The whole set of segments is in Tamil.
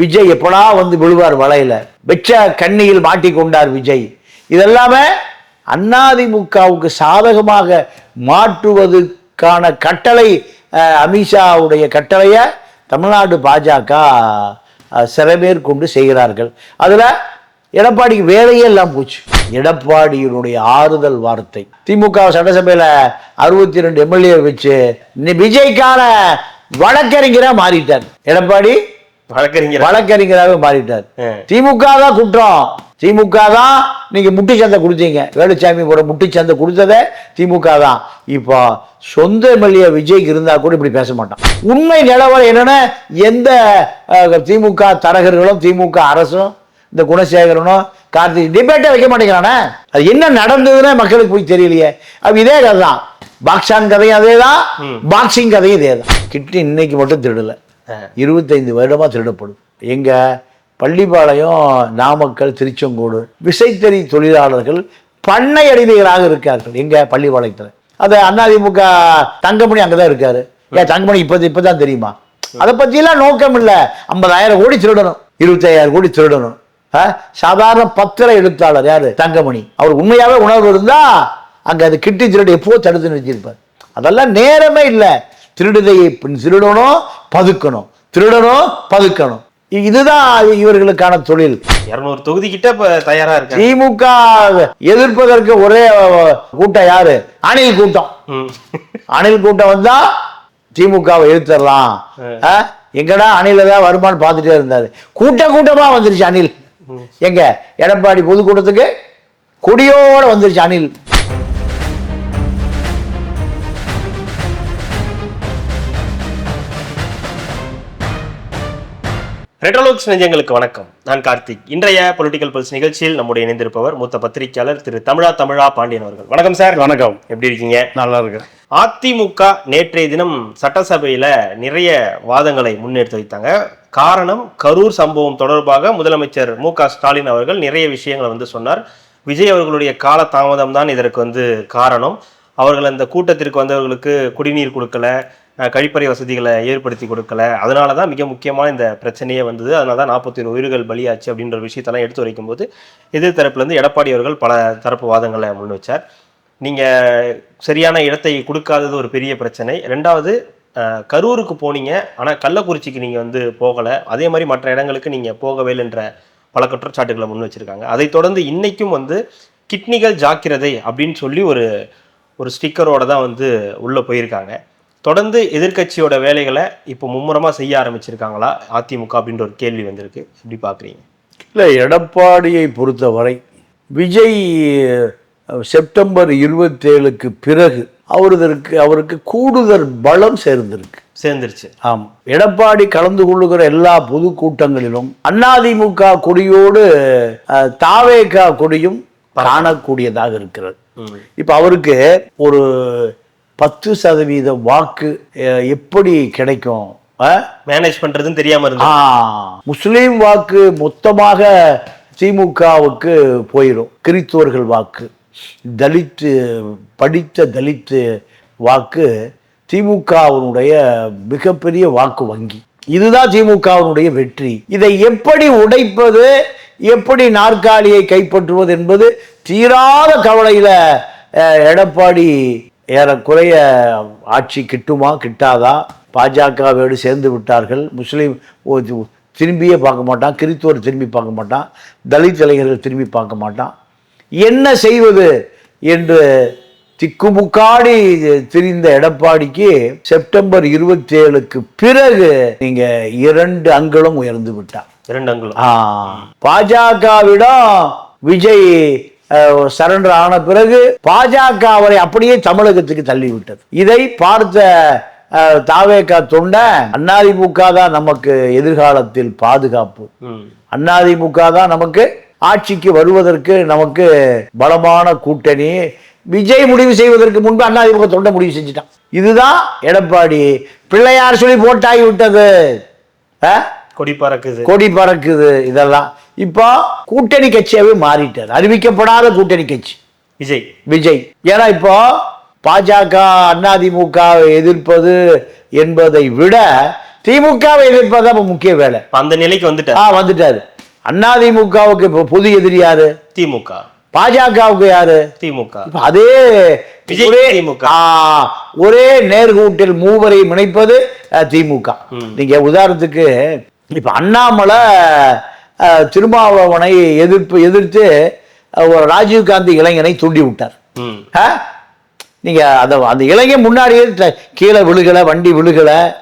விஜய் எப்படா வந்து விழுவார் வலையில? வெச்ச கண்ணியில் மாட்டிக்கொண்டார் விஜய். இதெல்லாமே அதிமுகவுக்கு சாதகமாக மாற்றுவதற்கான கட்டளை அமித்ஷாவுடைய கட்டளையை தமிழ்நாடு பாஜக சிறமேற்கொண்டு செய்கிறார்கள். அதுல எடப்பாடிக்கு வேலையே எல்லாம் போச்சு. எடப்பாடியினுடைய ஆறுதல் வார்த்தை. திமுக சட்டசபையில அறுபத்தி ரெண்டு எம்எல்ஏ வச்சு விஜய்க்கான வழக்கறிஞராக மாறிட்டார். எடப்பாடி வழக்கறிஞர். வழக்கறிஞராகவே மாறிட்டார். திமுக தான் குற்றம். திமுக தான் நீங்க முட்டி சந்தை கொடுத்தீங்க. வேலுச்சாமி கூட முட்டி சந்தை கொடுத்ததே திமுக தான். இப்போ சொந்த எம்எல்ஏ விஜய்க்கு இருந்தா கூட இப்படி பேச மாட்டான். உண்மை நிலவரம் என்னன்னா எந்த திமுக தரகர்களும் திமுக அரசும் இந்த குணசேகரனும் கார்த்திக் டிபேட்டே வைக்க மாட்டேங்கிறானே? அது என்ன நடந்ததுன்னு மக்களுக்கு போய் தெரியலையே. அப்ப இதே கதை தான் பாக்ஸான் கதையும் அதே தான் பாக்ஸிங் கதையும் இதே தான் கிட்டு இன்னைக்கு மட்டும் திருடல. இருபத்தைந்து வருடமா திருடப்படும். எங்க பள்ளிப்பாளையம் நாமக்கல் திருச்செங்கோடு விசைத்தறி தொழிலாளர்கள் பண்ணை அடிமைகளாக இருக்கார்கள் எங்க பள்ளிப்பாளையத்தில். அது அதிமுக தங்கமணி அங்கதான் இருக்காரு. ஏன் தங்கமணி இப்ப இப்பதான் தெரியுமா? அதை பத்தியெல்லாம் நோக்கம் இல்லை. ஐம்பதாயிரம் கோடி திருடணும். இருபத்தையாயிரம் கோடி திருடணும்? சாதாரண பத்திர எழுத்தாளர் யாரு? தங்கமணி. அவர் உண்மையாவே உணர்வு இருந்தா அங்க அது கிட்டி திருடு எப்போ தடுத்து நிறுத்தியிருப்பார். அதெல்லாம் நேரமே இல்லை. திருடுதையை பின் திருடணும் பதுக்கணும் திருடணும் பதுக்கணும் இதுதான் இவர்களுக்கான தொழில். இருநூறு தொகுதி கிட்ட இப்ப தயாரா இருக்காங்க. திமுக எதிர்ப்பதற்கு ஒரே கூட்டம் யாரு? அணில் கூட்டம். அணில் கூட்டம் வந்தா திமுகவை எதிர்த்தரலாம் ஆ? எங்கடா அணில தான் வருமானு பார்த்துட்டே இருந்தாரு. கூட்ட கூட்டமா வந்துருச்சு அணில். எங்க? எடப்பாடி பொதுக்கூட்டத்துக்கு கொடியோட வந்துருச்சு அணில். ரெட்ரோலோக்ஸ் நெஞ்சங்களுக்கு வணக்கம். நான் கார்த்திக். இன்றைய பொலிட்டிக்கல் பல்ஸ் நிகழ்ச்சியில் நம்முடைய இணைந்திருப்பவர் மூத்த பத்திரிகையாளர் திரு தமிழா தமிழா பாண்டியன் அவர்கள். வணக்கம் சார். வணக்கம். எப்படி இருக்கீங்க? நல்லா இருக்கு அதிமுக நேற்றைய தினம் சட்டசபையில நிறைய வாதங்களை முன்னெடுத்து வைத்தாங்க. காரணம் கரூர் சம்பவம் தொடர்பாக முதலமைச்சர் மு க ஸ்டாலின் அவர்கள் நிறைய விஷயங்களை வந்து சொன்னார். விஜய் அவர்களுடைய கால தாமதம் தான் இதற்கு வந்து காரணம். அவர்கள் அந்த கூட்டத்திற்கு வந்தவர்களுக்கு குடிநீர் கொடுக்கல. கழிப்பறை வசதிகளை ஏற்படுத்தி கொடுக்கல. அதனால தான் மிக முக்கியமான இந்த பிரச்சனையே வந்தது. அதனால தான் நாற்பத்தி ஒரு உயிர்கள் பலியாச்சு அப்படின்ற ஒரு விஷயத்தெல்லாம் எடுத்து வைக்கும்போது எதிர் தரப்புலேருந்து எடப்பாடி அவர்கள் பல தரப்பு வாதங்களை முன் வச்சார். நீங்கள் சரியான இடத்தை கொடுக்காதது ஒரு பெரிய பிரச்சனை. ரெண்டாவது கரூருக்கு போனீங்க. ஆனால் கள்ளக்குறிச்சிக்கு நீங்கள் வந்து போகலை. அதே மாதிரி மற்ற இடங்களுக்கு நீங்கள் போகவே இல்லைன்ற பல குற்றச்சாட்டுகளை முன் வச்சிருக்காங்க. அதை தொடர்ந்து இன்றைக்கும் வந்து கிட்னிகள் ஜாக்கிரதை அப்படின்னு சொல்லி ஒரு ஒரு ஸ்டிக்கரோட தான் வந்து உள்ளே போயிருக்காங்க. தொடர்ந்து எதிர்க்கட்சியோட வேலைகளை இப்போ மும்முரமா செய்ய ஆரம்பிச்சிருக்காங்களா அதிமுக அப்படின்ற ஒரு கேள்வி வந்திருக்கு. எப்படி பாக்குறீங்க இல்லை எடப்பாடியை பொறுத்தவரை விஜய் செப்டம்பர் இருபத்தேழுக்கு பிறகு அவருக்கு அவருக்கு கூடுதல் பலம் சேர்ந்திருக்கு. சேர்ந்துருச்சு. ஆம். எடப்பாடி கலந்து கொள்ளுகிற எல்லா பொதுக்கூட்டங்களிலும் அதிமுக கொடியோடு தாவேகா கொடியும் காணக்கூடியதாக இருக்கிறது. இப்ப அவருக்கு ஒரு பத்து சதவீத வாக்கு எப்படி கிடைக்கும்? மேனேஜ் பண்றதுன்னு தெரியாம இருந்து ஆ, முஸ்லிம் வாக்கு மொத்தமாக திமுகவுக்கு போயிடும் கிறித்துவர்கள் வாக்கு. தலித்து படித்த தலித்து வாக்கு திமுகவினுடைய மிகப்பெரிய வாக்கு வங்கி. இதுதான் திமுகவினுடைய வெற்றி. இதை எப்படி உடைப்பது எப்படி நாற்காலியை கைப்பற்றுவது என்பது தீராத கவலையில எடப்பாடி ஏறக்குறைய ஆட்சி கிட்டுமா கிட்டாதா? பாஜகவோடு சேர்ந்து விட்டார்கள். முஸ்லீம் திரும்பியே பார்க்க மாட்டான். கிறித்துவர் திரும்பி பார்க்க மாட்டான். தலித் இளைஞர்கள் திரும்பி பார்க்க மாட்டான். என்ன செய்வது என்று திக்குமுக்காடி திரிந்த எடப்பாடிக்கு செப்டம்பர் இருபத்தி ஏழுக்கு பிறகு நீங்க இரண்டு அங்குலம் உயர்ந்து விட்டார். இரண்டு அங்குலம் பாஜகவிடம் விஜய் சரண்டர் ஆன பிறகு பாஜக அவரை அப்படியே தமிழகத்துக்கு தள்ளிவிட்டது. இதை பார்த்த அஹ், தாவேகா தொண்டை அதிமுக தான் நமக்கு எதிர்காலத்தில் பாதுகாப்பு. ம். அதிமுக தான் நமக்கு ஆட்சிக்கு வருவதற்கு நமக்கு பலமான கூட்டணி. விஜய் முடிவு செய்வதற்கு முன்பு அதிமுக தொண்டை முடிவு செஞ்சுட்டான். இதுதான் எடப்பாடி. பிள்ளையார் சொல்லி போட்டாகி விட்டது? கொடி பறக்குது. கொடி பறக்குது இதெல்லாம். இப்போ கூட்டணி கட்சியாவே மாறிட்டார். அறிவிக்கப்படாத கூட்டணி கட்சி. விஜய். விஜய். ஏன்னா இப்போ பாஜக அதிமுக எதிர்ப்பது என்பதை விட திமுகவை எதிர்ப்பது தான் முக்கிய வேலை. அந்த நிலைக்கு வந்துட்டார். ஆ வந்துட்டாரு. அதிமுகவுக்கு இப்போ பொது எதிரி யாரு? திமுக. பாஜகவுக்கு யாரு? திமுக. அதே ஒரே ஒரே நேர்கூட்டில் மூவரை இணைப்பது திமுக. நீங்க உதாரணத்துக்கு இப்ப அண்ணாமலை திருமாவளவனை எதிர்ப்பு எதிர்த்து ஒரு ராஜீவ்காந்தி இளைஞனை தூண்டி விட்டார். ம். ஆ? நீங்க அந்த அந்த இளைஞன் முன்னாடியே கீழே விழுகலை வண்டி விழுகலை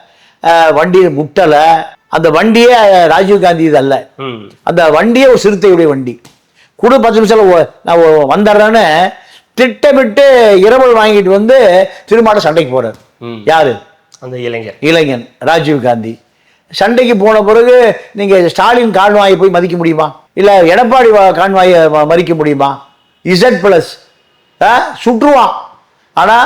வண்டி முட்டலை. அந்த வண்டியே ராஜீவ்காந்தி இது அல்ல. அந்த வண்டியே ஒரு சிறுத்தையுடைய வண்டி. கூட பத்து நிமிஷம் நான் வந்துடுறேன்னு திட்டமிட்டு இரவல் வாங்கிட்டு வந்து திருமாட சண்டைக்கு போறாரு. யாரு? அந்த இளைஞர் இளைஞன் ராஜீவ் காந்தி. சண்டைக்கு போன பிறகு நீங்க ஸ்டாலின் கான்வாயை போய் மதிக்க முடியுமா? இல்ல எடப்பாடி கான்வாயை மதிக்க முடியுமா? இசட் பிளஸ் சுற்றுவான். ஆனா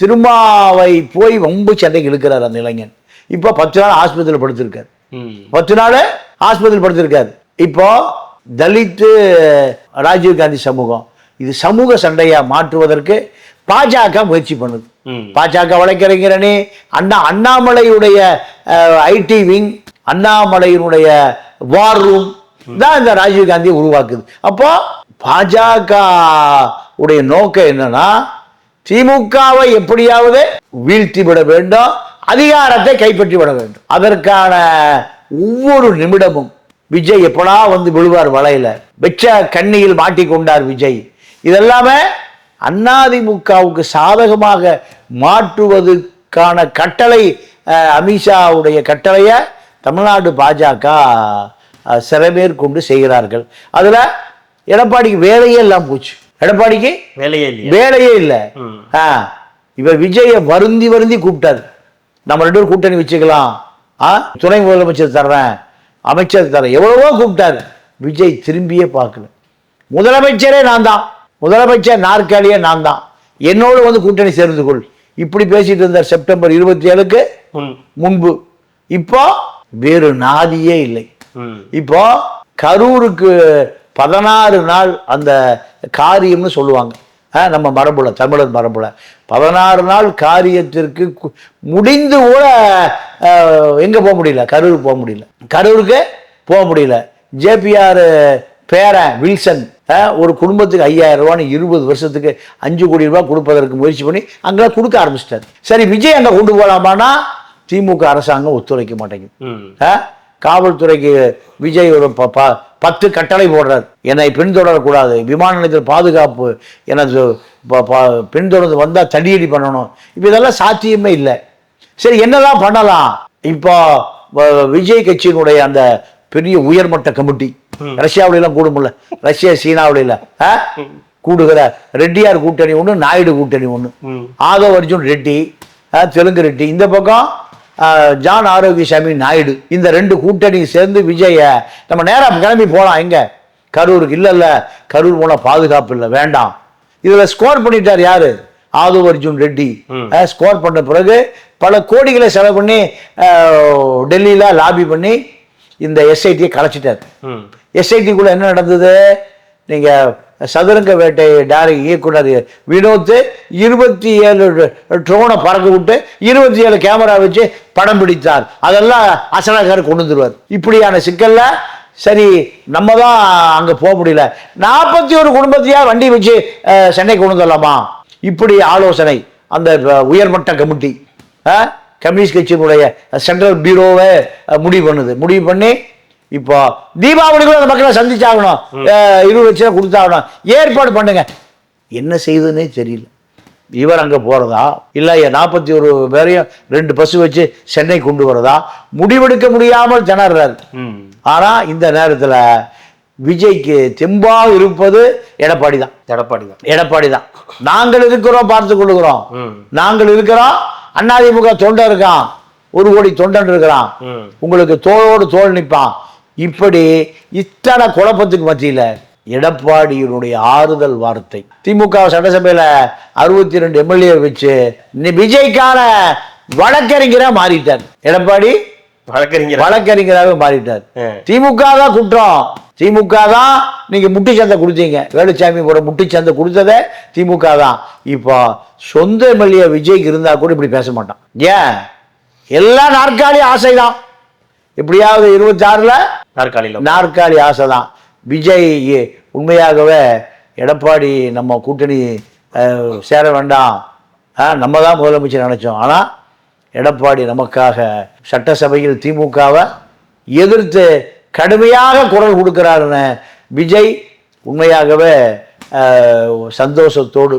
திருமாவை போய் வம்பு சண்டைக்கு இழுக்கிறார் அந்த இளைஞன். இப்போ பத்து நாள் ஆஸ்பத்திரியில் படுத்திருக்காரு. பத்து நாள் ஆஸ்பத்திரியில் படுத்திருக்காரு. இப்போ தலித்து ராஜீவ் காந்தி சமூகம் இது சமூக சண்டையா மாற்றுவதற்கு பாஜக முயற்சி பண்ணுது. பாஜக வழக்கறிஞரணி அண்ணா அண்ணாமலையுடைய ஐடி விங் அண்ணாமலையினுடைய வார் ரூம் தான் இந்த ராஜீவ் காந்தியை உருவாக்குது. அப்போ பாஜக உடைய நோக்கம் என்னன்னா திமுகவை எப்படியாவது வீழ்த்தி விட வேண்டும் அதிகாரத்தை கைப்பற்றி விட வேண்டும். அதற்கான ஒவ்வொரு நிமிடமும் விஜய் எப்படா வந்து விழுவார் வலையில? வெச்ச கண்ணியில் மாட்டிக்கொண்டார் விஜய். இதெல்லாமே அதிமுகவுக்கு சாதகமாக மாற்றுவதற்கான கட்டளை அமித்ஷாவுடைய கட்டளையை தமிழ்நாடு பாஜக சிறமேற்கொண்டு செய்கிறார்கள். அதுல எடப்பாடிக்கு வேலையே எல்லாம் போச்சு. எடப்பாடிக்கு வேலையே இல்லையா. வேலையே இல்லை. ஆ இவர் விஜயை வருந்தி வருந்தி கூப்பிட்டாரு. நம்ம ரெண்டு பேரும் கூட்டணி வச்சுக்கலாம். ஆ துணை முதலமைச்சர் தர்றேன். அமைச்சர் தரேன் எவ்வளவோ கூப்பிட்டாரு. விஜய் திரும்பியே பார்க்கல. முதலமைச்சரே நான் தான். முதலமைச்சர் நாற்காலியே நான் தான். என்னோடு வந்து கூட்டணி சேர்ந்து கொள் இப்படி பேசிட்டு இருந்தார் செப்டம்பர் இருபத்தி ஏழுக்கு முன்பு. இப்போ வேறு நாதியே இல்லை. இப்போ கரூருக்கு பதினாறு நாள் அந்த காரியம்னு சொல்லுவாங்க. நம்ம மரபுல தமிழர் மரபுல. பதினாறு நாள் காரியத்திற்கு முடிந்து கூட எங்க போக முடியல? கரூருக்கு போக முடியல. கரூருக்கு போக முடியல. ஜேபிஆர் பேரன் வில்சன் ஒரு குடும்பத்துக்கு ஐயாயிரம் ரூபான்னு இருபது வருஷத்துக்கு அஞ்சு கோடி ரூபாய் கொடுப்பதற்கு முயற்சி பண்ணி அங்கெல்லாம் கொடுக்க ஆரம்பிச்சிட்டாரு. சரி விஜய் அங்கே கொண்டு போகலாமான்னா திமுக அரசாங்கம் ஒத்துழைக்க மாட்டேங்குது? காவல்துறைக்கு விஜய் ஒரு பத்து கட்டளை போடுறார். என்னை பின்தொடரக்கூடாது விமான நிலையத்தில் பாதுகாப்பு எனது பின்தொடர்ந்து வந்தால் தடியடி பண்ணணும். இப்போ இதெல்லாம் சாத்தியமே இல்லை. சரி என்னதான் பண்ணலாம்? இப்போ விஜய் கட்சியினுடைய அந்த பெரிய உயர்மட்ட கமிட்டி ரஷ்யாவுல எல்லாம் கூடுமில்ல. ரஷ்யா சீனாவுல? கூடுகிற ரெட்டியார் கூட்டணி ஒன்று நாயுடு கூட்டணி ஒன்று ஆதவ் அர்ஜுன் ரெட்டி. தெலுங்கு ரெட்டி. இந்த பக்கம் ஜான் ஆரோக்கியசாமி நாயுடு. இந்த ரெண்டு கூட்டணி சேர்ந்து விஜய நம்ம நேரா கிளம்பி போலாம் எங்க? கரூருக்கு. இல்ல இல்ல. கரூர் போனா பாதுகாப்பு இல்லை. வேண்டாம். இதுல ஸ்கோர் பண்ணிட்டார் யாரு? ஆதவ் அர்ஜுன் ரெட்டி. ஸ்கோர் பண்ண பிறகு பல கோடிகளை செலவு பண்ணி டெல்லியில லாபி பண்ணி இந்த எஸ்ஐடியை கலைச்சிட்டார். எஸ்ஐடிக்குள்ள என்ன நடந்தது? நீங்க சதுரங்க வேட்டை டாரி இயக்குனர் வினோத் இருபத்தி ஏழு ட்ரோனை பறக்க விட்டு இருபத்தி ஏழு கேமரா வச்சு படம் பிடித்தார். அதெல்லாம் அசலாக்கார் கொண்டு வந்துருவார். இப்படியான சிக்கல்ல சரி நம்ம தான் அங்க போக முடியல. நாற்பத்தி ஒரு குடும்பத்தையா வண்டி வச்சு சென்னை கொண்டு வந்துடலாமா இப்படி ஆலோசனை. அந்த உயர்மட்ட கமிட்டி. அஹ், கம்யூனிஸ்ட் கட்சியினுடைய சென்ட்ரல் பியூரோவை அஹ், முடிவு பண்ணுது. முடிவு பண்ணி இப்போ தீபாவளிக்குள்ள அந்த மக்களை சந்திச்சாகணும். இருபது லட்சம் கொடுத்தாகணும். ஏற்பாடு பண்ணுங்க. என்ன செய்யுதுன்னே தெரியல. இவர் அங்கே போகிறதா இல்லை நாற்பத்தி ஒரு பேரையும் ரெண்டு பஸ் வச்சு சென்னை கொண்டு வரதா? முடிவெடுக்க முடியாமல் திணறாரு. ஆனால் இந்த நேரத்தில் விஜய்க்கு தெம்பாக இருப்பது எடப்பாடி தான். எடப்பாடி தான். எடப்பாடி தான். நாங்கள் இருக்கிறோம் பார்த்து கொள்ளுகிறோம். நாங்கள் இருக்கிறோம் அதிமுக தொண்டன் இருக்கான். ஒரு கோடி தொண்டன் இருக்கிறான். உங்களுக்கு தோளோடு தோள் நிற்பான். இப்படி இத்தனை குழப்பத்துக்கு மத்தியில எடப்பாடியினுடைய ஆறுதல் வார்த்தை. திமுக சட்டசபையில அறுபத்தி ரெண்டு எம்எல்ஏ வச்சு விஜய்க்கான வழக்கறிஞரா மாறிட்டார். எடப்பாடி வழக்கறிஞர். வழக்கறிஞராகவே மாறிட்டார். திமுக தான் குற்றம். திமுக தான் நீங்க முட்டி சந்தை கொடுத்தீங்க. வேலுச்சாமி கூட முட்டி சந்தை கொடுத்ததே திமுக தான். இப்போ சொந்த எம்எல்ஏ விஜய்க்கு இருந்தா கூட இப்படி பேச மாட்டான். ஏன்? எல்லா நாற்காலி ஆசைதான். எப்படியாவது இருபத்தாறுல நாற்காலியில நாற்காலி ஆசை தான் விஜய் உண்மையாகவே எடப்பாடி நம்ம கூட்டணி சேர வேண்டாம். நம்ம தான் முதலமைச்சர் நினைச்சோம். ஆனால் எடப்பாடி நமக்காக சட்டசபையில் திமுகவை எதிர்த்து கடுமையாக குரல் கொடுக்கிறாருன்னு விஜய் உண்மையாகவே சந்தோஷத்தோடு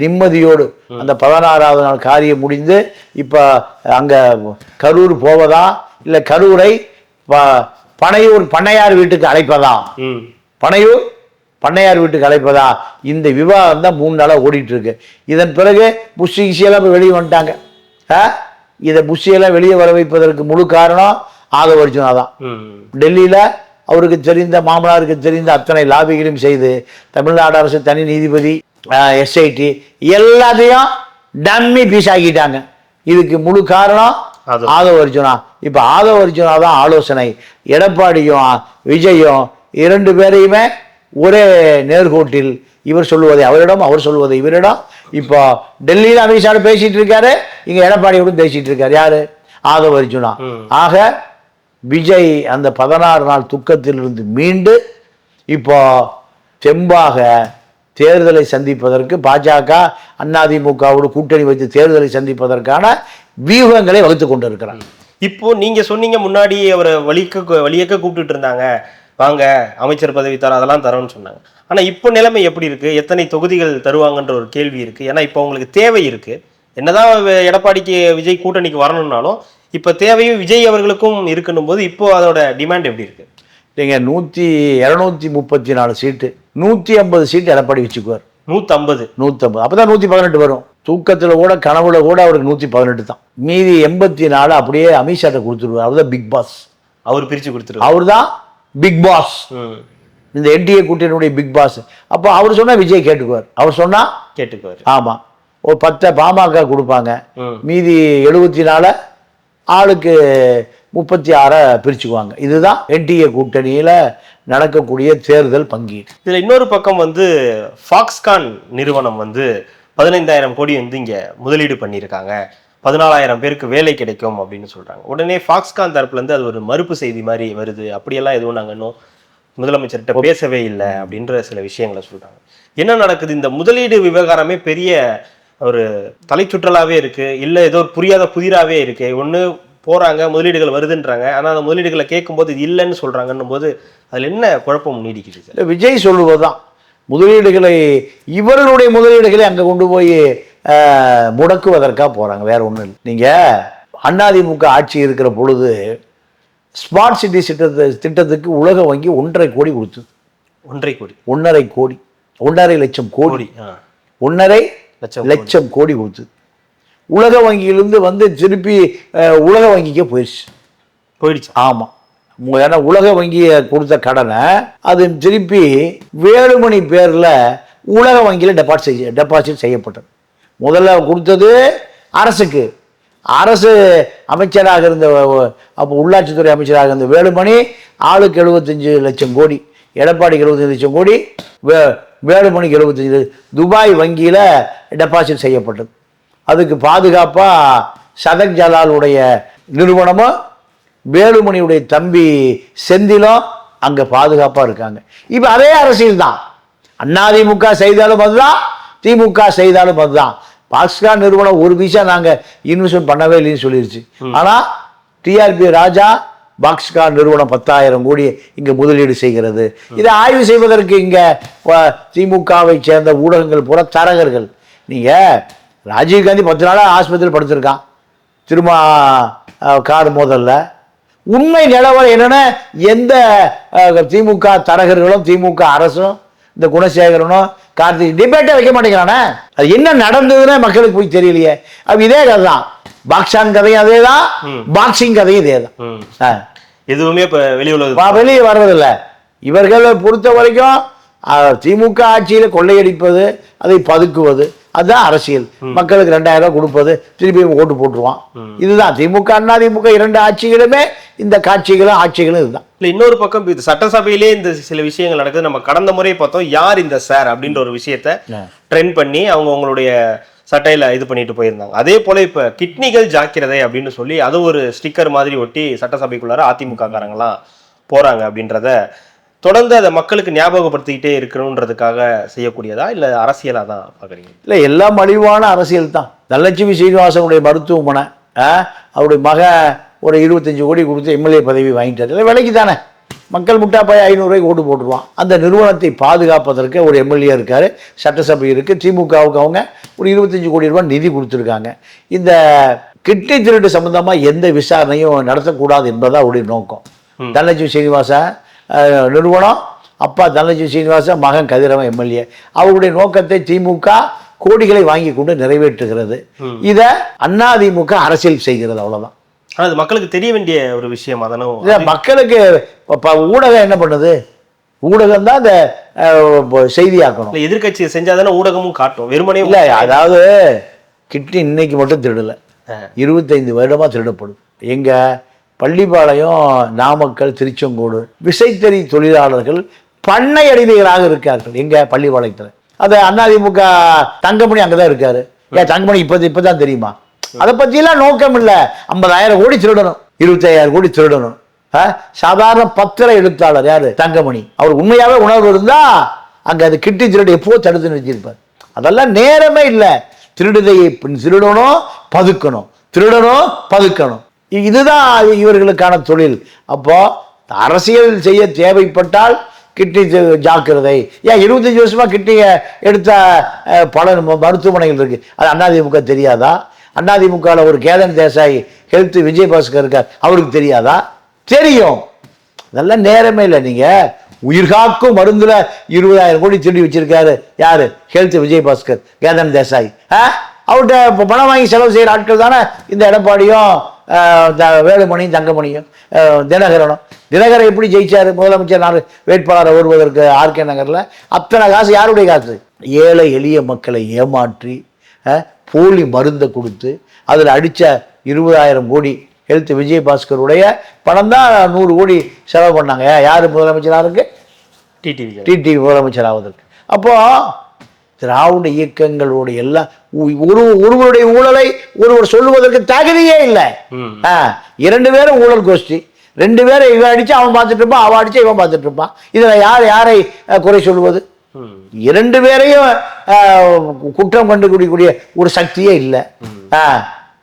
நிம்மதியோடு அந்த பதினாறாவது நாள் காரியம் முடிந்து இப்போ அங்கே கரூர் போவதா இல்லை கரூரை பனையூர் பண்ணையார் வீட்டுக்கு அழைப்பதா? பனையூர் பண்ணையார் வீட்டுக்கு அழைப்பதா? இந்த விவாதம் தான் மூணு நாளாக ஓடிட்டு இருக்கு. இதன் பிறகு புஷி கிஷியெல்லாம் இப்போ வெளியே வந்துட்டாங்க. ஆ? இதை புஷியெல்லாம் வெளியே வர வைப்பதற்கு முழு காரணம் ஆதவ அர்ஜுனா தான். டெல்லியில் அவருக்கு தெரிந்த மாமனாருக்கு தெரிந்த அத்தனை லாபிகளையும் செய்து தமிழ்நாடு அரசு தனி நீதிபதி எஸ்ஐடி எல்லாத்தையும் டம்மி பீஸ் ஆக்கிட்டாங்க. இதுக்கு முழு காரணம் ஆதவ. அர்ஜுனா. இப்போ ஆதவ அர்ஜுனா தான் ஆலோசனை. எடப்பாடியும் விஜயும் இரண்டு பேரையுமே ஒரே நேர்கோட்டில் இவர் சொல்லுவதை அவரிடம் அவர் சொல்லுவதை இவரிடம் இப்போ டெல்லியில் அமித்ஷா பேசிட்டு இருக்காரு இங்க எடப்பாடியோட பேசிட்டு இருக்காரு. யாரு? ஆதவ அர்ஜுனா. ஆக விஜய் அந்த பதினாறு நாள் துக்கத்திலிருந்து மீண்டு இப்போ தெம்பாக தேர்தலை சந்திப்பதற்கு பாஜக அதிமுகவோடு கூட்டணி வைத்து தேர்தலை சந்திப்பதற்கான வியூகங்களை வகுத்து கொண்டிருக்கிறார். இப்போ நீங்க சொன்னீங்க முன்னாடி அவரை வலிக்க வலியக்க கூப்பிட்டுட்டு இருந்தாங்க. வாங்க அமைச்சர் பதவி தர அதெல்லாம் தரோம்னு சொன்னாங்க. ஆனா இப்போ நிலைமை எப்படி இருக்கு? எத்தனை தொகுதிகள் தருவாங்கன்ற ஒரு கேள்வி இருக்கு. ஏன்னா இப்போ உங்களுக்கு தேவை இருக்கு. என்னதான் எடப்பாடிக்கு விஜய் கூட்டணிக்கு வரணும்னாலும் இப்போ தேவையும் விஜய் அவர்களுக்கும் இருக்குன்னும் போது இப்போ அதோட டிமாண்ட் எப்படி இருக்கு? நீங்கள் நூற்றி இரநூத்தி முப்பத்தி நாலு சீட்டு நூற்றி ஐம்பது சீட்டு எடப்பாடி வச்சுக்குவார். நூத்தம்பது. நூற்றம்பது அப்போ தான் நூற்றி பதினெட்டு வரும். தூக்கத்தில் கூட கனவுல கூட அவருக்கு நூற்றி பதினெட்டு தான். மீதி எண்பத்தி நாலு அப்படியே அமித்ஷாட்ட கொடுத்துருவார். அவர் தான் பிக் பாஸ் அவர் பிரிச்சு கொடுத்துருவாரு. அவர் தான் பிக் பாஸ் இந்த என்டிஏ கூட்டணியுடைய பிக் பாஸ் அப்போ அவர் சொன்னா விஜய் கேட்டுக்குவார். அவர் சொன்னா கேட்டுக்குவாரு. ஆமா. ஒரு பத்தை பாமக கொடுப்பாங்க. மீதி எழுபத்தி நாலு ஆளுக்கு முப்பத்தி ஆறை பிரிச்சுக்குவாங்க. இதுதான் என்டிஏ கூட்டணியில நடக்கக்கூடிய தேர்தல் பங்கீடு. இதுல இன்னொரு பக்கம் வந்து ஃபாக்ஸ்கான் நிறுவனம் வந்து பதினைந்தாயிரம் கோடி வந்து இங்க முதலீடு பண்ணியிருக்காங்க. பதினாலாயிரம் பேருக்கு வேலை கிடைக்கும் அப்படின்னு சொல்றாங்க. உடனே ஃபாக்ஸ்கான் தரப்புல இருந்து அது ஒரு மறுப்பு செய்தி மாதிரி வருது. அப்படியெல்லாம் எதுவும் நாங்க இன்னும் முதலமைச்சர்கிட்ட பேசவே இல்லை அப்படின்ற சில விஷயங்களை சொல்றாங்க. என்ன நடக்குது? இந்த முதலீடு விவகாரமே பெரிய ஒரு தலைச்சுற்றலாவே இருக்கு. இல்ல ஏதோ ஒரு புரியாத புதிராவே இருக்கு. ஒண்ணு போறாங்க முதலீடுகள் வருதுன்றாங்க. ஆனா அந்த முதலீடுகளை கேட்கும்போது இது இல்லைன்னு சொல்றாங்கன்னும் போது அதுல என்ன குழப்பம் நீடிக்குது இல்ல, விஜய் சொல்லுவதுதான். முதலீடுகளை இவர்களுடைய முதலீடுகளை அங்கே கொண்டு போய் முடக்குவதற்காக போறாங்க. வேற ஒன்றும் இல்லை. நீங்க அதிமுக ஆட்சி இருக்கிற பொழுது ஸ்மார்ட் சிட்டி திட்டத்தை திட்டத்துக்கு உலக வங்கி ஒன்றரை கோடி கொடுத்தது. ஒன்றரை கோடி. ஒன்றரை கோடி. ஒன்றரை லட்சம் கோடி. ஒன்றரை லட்சம் லட்சம் கோடி கொடுத்தது. உலக வங்கியிலிருந்து வந்து திருப்பி உலக வங்கிக்கே போயிடுச்சு. போயிடுச்சு ஆமாம் ஏன்னா உலக வங்கியை கொடுத்த கடனை அது திருப்பி வேலுமணி பேரில் உலக வங்கியில் டெபாசிட் செய்ய டெபாசிட் செய்யப்பட்டது. முதல்ல கொடுத்தது அரசுக்கு. அரசு அமைச்சராக இருந்த அப்போ உள்ளாட்சித்துறை அமைச்சராக இருந்த வேலுமணி ஆளுக்கு எழுபத்தஞ்சு லட்சம் கோடி எடப்பாடிக்கு எழுபத்தஞ்சு லட்சம் கோடி வே வேலுமணிக்கு எழுபத்தஞ்சு துபாய் வங்கியில் டெபாசிட் செய்யப்பட்டது. அதுக்கு பாதுகாப்பாக சதக் ஜலாலுடைய நிறுவனமும் வேலுமணியுடைய தம்பி செந்திலும் அங்கே பாதுகாப்பாக இருக்காங்க. இப்போ அதே அரசியல் தான். அதிமுக செய்தாலும் அதுதான் திமுக செய்தாலும் அதுதான். பாக்ஸ்கான் நிறுவனம் ஒரு பைசா நாங்கள் இன்வெஸ்ட்மெண்ட் பண்ணவே இல்லைன்னு சொல்லிருச்சு. ஆனால் டிஆர்பி ராஜா பாக்ஸ்கான் நிறுவனம் பத்தாயிரம் கோடி இங்கே முதலீடு செய்கிறது. இதை ஆய்வு செய்வதற்கு இங்கே திமுகவை சேர்ந்த ஊடகங்கள் பூரா தரகர்கள். நீங்கள் ராஜீவ்காந்தி பத்து நாளாக ஆஸ்பத்திரியில் படுத்திருக்கான். திரும்ப கார் மோதல்ல. உண்மை நிலவரம் என்னன்னா எந்த திமுக தரகர்களும் திமுக அரசும் இந்த குணசேகரனும் கார்த்திக் டிபேட்டே வைக்க மாட்டேங்கிறானே? அது என்ன நடந்ததுன்னு மக்களுக்கு போய் தெரியலையே. அப்ப இதே கதை தான் பாக்ஸான் கதையும் அதே தான் பாக்ஸிங் கதையும் இதே தான். எதுவுமே இப்ப வெளி உலக வா- வெளியே வர்றதில்ல. இவர்களை பொறுத்த வரைக்கும் திமுக ஆட்சியில கொள்ளையடிப்பது அதை பதுக்குவது அதுதான் அரசியல். மக்களுக்கு ரெண்டாயிரம் ரூபாய் கொடுப்பது திருப்பி ஓட்டு போட்டுருவான். இதுதான் திமுக அண்ணா திமுக இரண்டு ஆட்சிகளுமே இந்த காட்சிகளும் ஆட்சிகளும் இதுதான். இல்ல இன்னொரு பக்கம் இது சட்டசபையிலே இந்த சில விஷயங்கள் நடக்குது. நம்ம கடந்த முறை பார்த்தோம் யார் இந்த சார் அப்படின்ற ஒரு விஷயத்த ட்ரெண்ட் பண்ணி அவங்க உங்களுடைய சட்டையில இது பண்ணிட்டு போயிருந்தாங்க. அதே போல இப்ப கிட்னிகள் ஜாக்கிரதை அப்படின்னு சொல்லி அது ஒரு ஸ்டிக்கர் மாதிரி ஒட்டி சட்டசபைக்குள்ளார அதிமுக காரங்களாம் போறாங்க அப்படின்றத தொடர்ந்து அதை மக்களுக்கு ஞாபகப்படுத்திக்கிட்டே இருக்கணுன்றதுக்காக செய்யக்கூடியதா இல்ல அரசியலா தான் பாக்குறீங்க இல்லை எல்லாம் மலிவான அரசியல் தான். தனலட்சுமி சீனிவாசனுடைய மருத்துவமனை அவருடைய மக ஒரு இருபத்தஞ்சு கோடி கொடுத்து எம்எல்ஏ பதவி வாங்கிட்டார். இல்லை விலைக்கு தானே. மக்கள் முட்டா போய் ஐநூறுரூவாய்க்கு ஓட்டு போட்டுருவான். அந்த நிறுவனத்தை பாதுகாப்பதற்கு ஒரு எம்எல்ஏ இருக்கார் சட்டசபை இருக்குது திமுகவுக்கு அவங்க ஒரு இருபத்தஞ்சு கோடி ரூபாய் நிதி கொடுத்துருக்காங்க. இந்த கிட்னி திருட்டு சம்பந்தமாக எந்த விசாரணையும் நடத்தக்கூடாது என்பதுதான் அவருடைய நோக்கம். தனலட்சுமி அஹ், நிறுவனம். அப்பா தனலட்சுமி சீனிவாசன் மகன் கதிரவன் எம்எல்ஏ. அவருடைய நோக்கத்தை திமுக கோடிகளை வாங்கி கொண்டு நிறைவேற்றுகிறது. இதை அதிமுக அரசியல் செய்கிறது அவ்வளவுதான். ஆனா அது மக்களுக்கு தெரிய வேண்டிய ஒரு விஷயம் இதை மக்களுக்கு ஊடகம் என்ன பண்ணுது? ஊடகம் தான் அந்த செய்தியாக்கணும். இல்ல எதிர்க்கட்சி செஞ்சாதானே ஊடகமும் காட்டும். வெறுமனே இல்ல அதாவது கிட்னி இன்னைக்கு மட்டும் திருடல. இருபத்தைந்து வருடமா திருடப்படுது எங்க பள்ளிப்பாளையம் நாமக்கல் திருச்செங்கோடு விசைத்தறி தொழிலாளர்கள் பண்ணை அடிமைகளாக இருக்கார்கள் எங்கள் பள்ளிப்பாளையத்தில் அது அதிமுக தங்கமணி அங்கே தான் இருக்காரு. ஏன் தங்கமணி இப்போ இப்போ தான் தெரியுமா? அதை பற்றியெல்லாம் நோக்கம் இல்லை. ஐம்பதாயிரம் கோடி திருடணும். இருபத்தையாயிரம் கோடி திருடணும். ஆ? சாதாரண பத்திர எழுத்தாளர் யார்? தங்கமணி. அவர் உண்மையாகவே உணர்வு இருந்தால் அங்கே அது கிட்டி திருடு எப்போ தடுத்து நிறுத்தியிருப்பார். அதெல்லாம் நேரமே இல்லை. திருடுதை திருடணும் பதுக்கணும். திருடணும் பதுக்கணும். இதுதான் இவர்களுக்கான தொழில். அப்போ அரசியல் செய்ய தேவைப்பட்டால் கிட்னி ஜாக்கிரதை. ஏன் இருபத்தஞ்சி வருஷமா கிட்னியை எடுத்த பல மருத்துவமனைகள் இருக்கு. அது அண்ணாதிமுக தெரியாதா? அதிமுகவில் ஒரு கேதன் தேசாய் ஹெல்த் விஜயபாஸ்கர் இருக்கார். அவருக்கு தெரியாதா? தெரியும். அதெல்லாம் நேரமே இல்லை நீங்க. உயிர்காக்கும் மருந்துல இருபதாயிரம் கோடி திருடி வச்சிருக்காரு. யாரு? ஹெல்த் விஜயபாஸ்கர் கேதன் தேசாய். ஆ? அவர்கிட்ட பணம் வாங்கி செலவு செய்யற ஆட்கள் தானே இந்த எடப்பாடியும்? வேலுமணியும் தங்கமணியும் தினகரனும். தினகரன் எப்படி ஜெயிச்சாரு? முதலமைச்சர் நாலு வேட்பாளரை வருவதற்கு ஆர்கே நகர்ல அத்தனை காசு யாருடைய காசு? ஏழை எளிய மக்களை ஏமாற்றி போலி மருந்தை கொடுத்து அதில் அடிச்ச இருபதாயிரம் கோடி ஹெல்த் விஜயபாஸ்கருடைய பணம் தான் நூறு கோடி செலவு பண்ணாங்க. யார் முதலமைச்சராக இருக்கு? டிடிவி டிடி முதலமைச்சர் ஆவதற்கு. அப்போ திராவிட இயக்கங்களுடைய எல்லாம் ஒரு ஒருவருடைய ஊழலை ஒருவர் சொல்லுவதற்கு தகுதியே இல்லை. இரண்டு பேரும் ஊழல் கோஷ்டி. ரெண்டு பேரும் இவன் அடிச்சு அவன் பார்த்துட்டு இருப்பான் அவன் அடிச்சு இவன் பார்த்துட்டு இருப்பான். இதுல யார் யாரை குறை சொல்லுவது. இரண்டு பேரையும் குற்றம் கண்டுபிடிக்கக்கூடிய ஒரு சக்தியே இல்லை. ஆஹ்,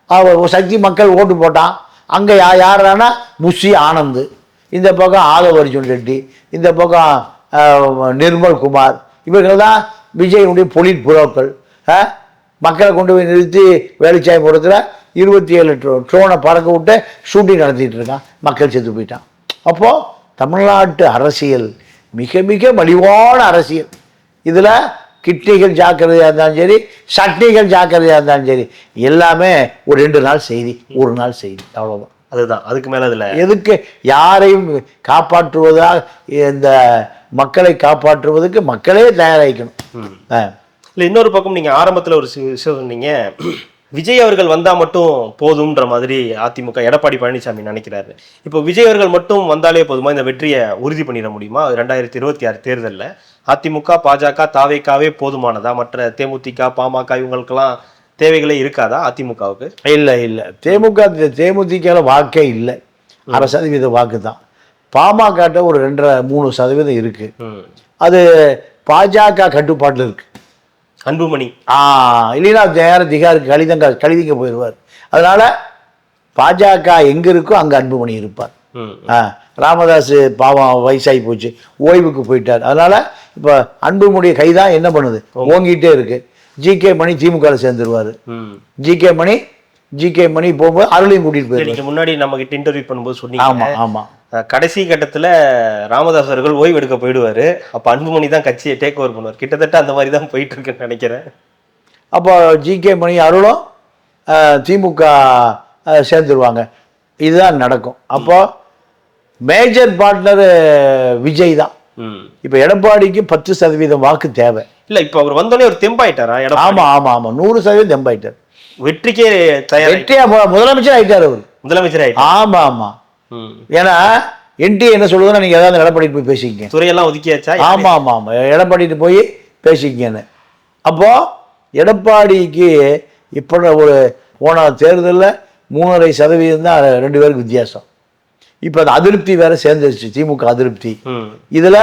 அவ- ஒரு சக்தி மக்கள் ஓட்டு போட்டான். அங்கே யா யாரானா முஷி ஆனந்த் இந்த பக்கம் ஆதவ அர்ஜுன் ரெட்டி இந்த பக்கம் நிர்மல் குமார் இவர்கள் தான் விஜயனுடைய பொலிட் புரோக்கள் மக்களை கொண்டு போய் நிறுத்தி வேலுச்சாயபுரத்தில் இருபத்தி ஏழு ட்ரோ ட்ரோனை பறக்க விட்டு ஷூட்டிங் நடத்திட்டு இருக்கான். மக்கள் செத்து போயிட்டான். அப்போ தமிழ்நாட்டு அரசியல் மிக மிக மலிவான அரசியல். இதில் கிட்னிகள் ஜாக்கிரதையாக இருந்தாலும் சரி சட்னிகள் ஜாக்கிரதையாக இருந்தாலும் சரி எல்லாமே ஒரு ரெண்டு நாள் செய்தி ஒரு நாள் செய்தி. அவ்வளோதான் அதுதான். அதுக்கு மேல அதுல எதுக்கு? யாரையும் காப்பாற்றுவதாக இந்த மக்களை காப்பாற்றுவதற்கு மக்களே தயாராகிக்கணும். இல்ல இன்னொரு பக்கம் நீங்க ஆரம்பத்துல ஒரு விஷயம் சொன்னீங்க. விஜய் அவர்கள் வந்தா மட்டும் போதும்ன்ற மாதிரி அதிமுக எடப்பாடி பழனிசாமி நினைக்கிறாரு. இப்போ விஜய் அவர்கள் மட்டும் வந்தாலே போதுமா? இந்த வெற்றியை உறுதி பண்ணிட முடியுமா? ரெண்டாயிரத்தி இருபத்தி ஆறு தேர்தல்ல. அதிமுக பாஜக தாவேக்காவே போதுமானதா? மற்ற தேமுதிக பாமக இவங்களுக்கெல்லாம் தேவைகளே இருக்காதா அதிமுகவுக்கு? இல்லை இல்லை. தேமுக தேமுதிகவில் வாக்கே இல்லை. அரை சதவீத வாக்கு தான் பாமகட்ட ஒரு ரெண்டரை மூணு சதவீதம் இருக்குது. அது பாஜக கட்டுப்பாட்டில் இருக்கு. அன்புமணி. ஆ இல்லைன்னா நேர திகாருக்கு கழிதங்க கழிதிங்க போயிடுவார் அதனால பாஜக எங்க இருக்கோ அங்க அன்புமணி இருப்பார். ஆ ராமதாஸ் பாவம் வயசாகி போச்சு ஓய்வுக்கு போயிட்டார். அதனால இப்போ அன்புமணிய கைதான் என்ன பண்ணுது? ஓங்கிட்டே இருக்கு. ஜிகே மணி திமுகவில் சேர்ந்துருவாரு. ம். ஜிகே மணி ஜிகே மணி போகும்போது அருளையும் கூட்டிட்டு போயிடுவார் இன்னைக்கு முன்னாடி நம்ம கிட்ட இன்டர்வியூ பண்ணும்போது சொன்னீங்க. ஆமா ஆமா. அஹ் கடைசி கட்டத்துல ராமதாஸ் அவர்கள் ஓய்வு எடுக்க போயிடுவாரு. அப்ப அன்புமணி தான் கட்சியை டேக் ஓவர் பண்ணுவார். கிட்டத்தட்ட அந்த மாதிரி தான் போயிட்டு இருக்குன்னு நினைக்கிறேன். அப்போ ஜிகே மணி அருளும் திமுக சேர்ந்துருவாங்க. இதுதான் நடக்கும். அப்போ மேஜர் பார்ட்னர் விஜய் தான். இப்போ எடப்பாடிக்கு பத்து சதவீதம் வாக்கு தேவை. இல்ல இப்ப அவர் வந்தோடனே ஒரு தெம்பாயிட்டாரா எடப்பாடி? ஆமா ஆமா ஆமா. நூறு சதவீதம் தெம்பாயிட்டார். வெற்றிக்கே வெற்றியா முதலமைச்சர் ஆயிட்டார் அவர். முதலமைச்சர் ஆயிட்டார். ஆமா ஆமா. ம். ஏன்னா என்டி என்ன சொல்லுதுன்னா நீங்க ஏதாவது எடப்பாடி போய் பேசிக்கங்க. துறையெல்லாம் ஒதுக்கியாச்சா? ஆமா ஆமா ஆமா எடப்பாடிட்டு போய் பேசிக்கங்கன்னு. அப்போ எடப்பாடிக்கு இப்போ ஒரு போன தேர்தலில் மூணரை சதவீதம் தான் ரெண்டு பேருக்கு வித்தியாசம். இப்போ அந்த அதிருப்தி வேற சேர்ந்துருச்சு. திமுக அதிருப்தி. இதில்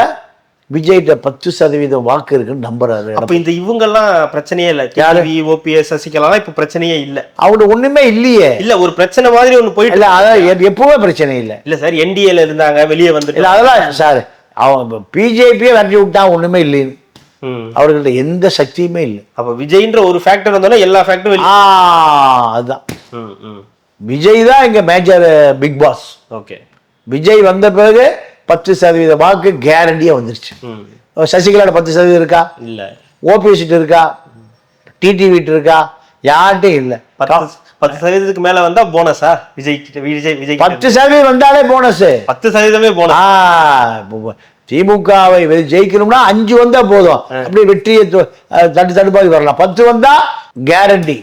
விஜய்கிட்ட பத்து சதவீதம் வாக்கு இருக்குன்னு நம்புறாரு. அப்ப இந்த இவங்கெல்லாம் பிரச்சனையே இல்ல. டிவி ஓபிஎஸ் சசிகலாலாம் இப்ப பிரச்சனையே இல்ல. அவனு ஒண்ணுமே இல்லையே. இல்ல ஒரு பிரச்சனை மாதிரி ஒண்ணு போயிட்டு இல்ல அதான் எப்பவுமே பிரச்சனை இல்லை. இல்ல சார் என்டிஏல இருந்தாங்க வெளியே இல்ல வந்துட்டு அதெல்லாம் சார். அவன் பிஜேபியே விரட்டி விட்டான் ஒண்ணுமே இல்லைன்னு. அவர்கள்ட்ட எந்த சக்தியுமே இல்லை. அப்ப விஜய்ன்ற ஒரு ஃபேக்டர் வந்தோன்னா எல்லா ஃபேக்டரும் அதுதான் விஜய் தான் இங்க major big boss okay Vijay வந்த பிறகு பத்து சதவீத வாக்கு கேரண்டியா வந்துருச்சு. சசிகலாட பத்து சதவீதம் இருக்கா? இல்ல. ஓபிஎஸ் இருக்கா? டிடிவி இருக்கா? யார்கிட்டையும் இல்லை. பத்து சதவீதத்துக்கு மேல வந்தா போனஸா விஜய் விஜய் விஜய் பத்து சதவீதம் வந்தாலே போனஸ் பத்து சதவீதமே போனஸ் இப்ப திமுகவை ஜெயிக்கணும்னா அஞ்சு வந்தா போதும். அப்படியே வெற்றியை தட்டு தடுப்பாதி வரலாம். பத்து வந்தா கேரண்டி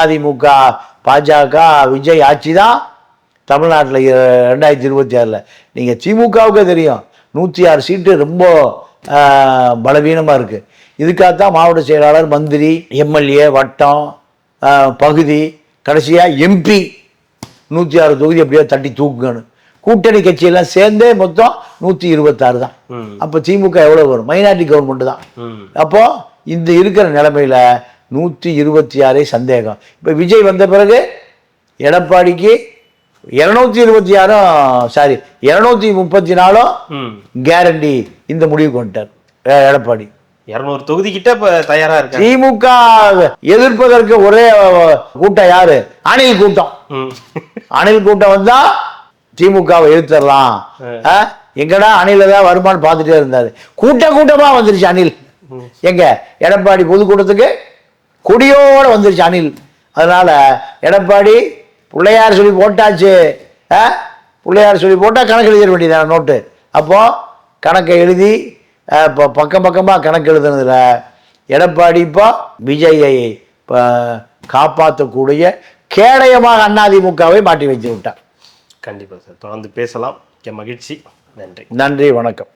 அதிமுக பாஜக விஜய் ஆட்சி தான் தமிழ்நாட்டில் ரெண்டாயிரத்தி இருபத்தி ஆறில். நீங்கள் திமுகவுக்கே தெரியும். நூற்றி ஆறு சீட்டு ரொம்ப பலவீனமாக இருக்குது இதுக்காகத்தான் மாவட்ட செயலாளர் மந்திரி எம்எல்ஏ வட்டம் பகுதி கடைசியாக எம்பி நூற்றி ஆறு தொகுதி அப்படியே தட்டி தூக்குங்கன்னு. கூட்டணி கட்சியெல்லாம் சேர்ந்தே மொத்தம் நூற்றி இருபத்தாறு தான். அப்போ திமுக எவ்வளோ வரும்? மைனாரிட்டி கவர்மெண்ட் தான். ம். அப்போ இந்த இருக்கிற நிலைமையில நூற்றி இருபத்தி ஆறே சந்தேகம். இப்போ விஜய் வந்த பிறகு எடப்பாடிக்கு இரநூத்தி இருபத்தி ஆறும் சாரி இரநூத்தி முப்பத்தி நாலும் கேரண்டி இந்த முடிவுக்கு வந்துட்டார் எடப்பாடி. இருநூறு தொகுதி கிட்ட இப்ப தயாரா இருக்காங்க. திமுக எதிர்ப்பதற்கு ஒரே கூட்டம் யாரு? அணில் கூட்டம். அணில் கூட்டம் வந்தா திமுகவை எதிர்த்தரலாம் ஆ? எங்கடா அணில தான் வருமானு பார்த்துட்டே இருந்தாரு. கூட்ட கூட்டமா வந்துருச்சு அணில். எங்க? எடப்பாடி பொதுக்கூட்டத்துக்கு கொடியோட வந்துருச்சு அணில். அதனால எடப்பாடி பிள்ளையார் சொல்லி போட்டாச்சு ஆ? பிள்ளையார் சொல்லி போட்டா கணக்கு எழுதிட வேண்டியதான நோட்டு அப்போ கணக்கை எழுதி இப்போ பக்கம் பக்கமாக கணக்கு எழுதுனதுல எடப்பாடி இப்போ விஜயை இப்போ காப்பாற்றக்கூடிய கேடயமாக அதிமுகவை மாட்டி வைத்து விட்டார். கண்டிப்பா சார். தொடர்ந்து பேசலாம். மகிழ்ச்சி. நன்றி. நன்றி வணக்கம்.